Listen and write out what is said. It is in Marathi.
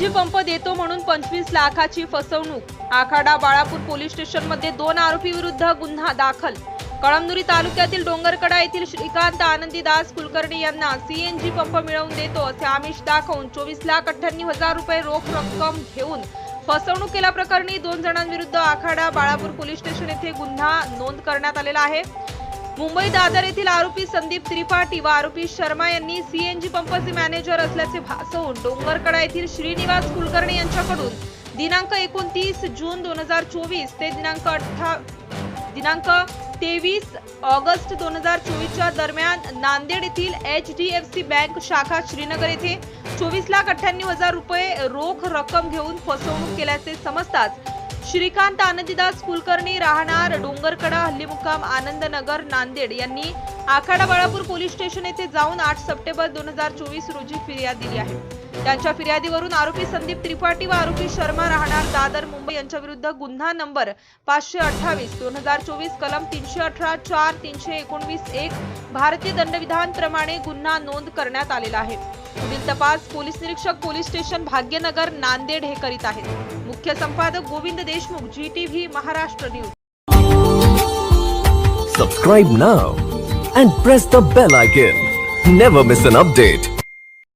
एलजी पंप देतो म्हणून पंचवीस लाखाची फसवणूक. आखाडा बाळापूर पोलीस स्टेशनमध्ये दोन आरोपी विरुद्ध गुन्हा दाखल. कळमनुरी तालुक्यातील डोंगरकडा येथील श्रीकांत आनंदीदास कुलकर्णी यांना सीएनजी पंप मिळवून देतो असे आमिष दाखवून चोवीस लाख अठ्ठ्याण्णव हजार रुपये रोख रक्कम घेऊन फसवणूक केल्याप्रकरणी दोन जणांविरुद्ध आखाडा बाळापूर पोलीस स्टेशन येथे गुन्हा नोंद करण्यात आलेला आहे. मुंबई दादर येथील आरोपी संदीप त्रिपाठी व आरोपी शर्मा यांनी सीएनजी पंपचे मॅनेजर असल्याचे भासवून डोंगरकडा येथील श्रीनिवास कुलकर्णी यांच्याकडून दिनांक एकोणतीस जून दोन हजार चोवीस ते दिनांक अठ्ठा दिनांक तेवीस ऑगस्ट दोन हजार चोवीसच्या दरम्यान नांदेड येथील H D F C bank शाखा श्रीनगर येथे चोवीस लाख अठ्ठ्याण्णव हजार रुपये रोख रक्कम घेऊन फसवणूक केल्याचे समजताच श्रीकांत आनंदीदास कुलकर्णी राहणार डोंगरकडा हल्लीमुक्काम आनंदनगर नांदेड. यांनी आखाडा बाळापूर पोलीस स्टेशन येथे जाऊन आठ सप्टेंबर दोन हजार चोवीस रोजी फिर्याद दिली आहे. त्यांच्या फिर्यादीवरून आरोपी संदीप त्रिपाठी व आरोपी शर्मा राहणार. दादर मुंबई यांच्या विरुद्ध गुन्हा नंबर पाचशे अठ्ठावीस दोन हजार चोवीस कलम तीनशे अठरा चार तीनशे एकोणवीस एक भारतीय दंडविधान प्रमाणे गुन्हा नोंद करण्यात आलेला आहे. पुढील तपास पोलीस निरीक्षक पोलीस स्टेशन भाग्यनगर नांदेड हे करीत आहेत. मुख्य संपादक Govind Deshmukh ji TV Maharashtra news. Subscribe now and press the bell icon never miss an update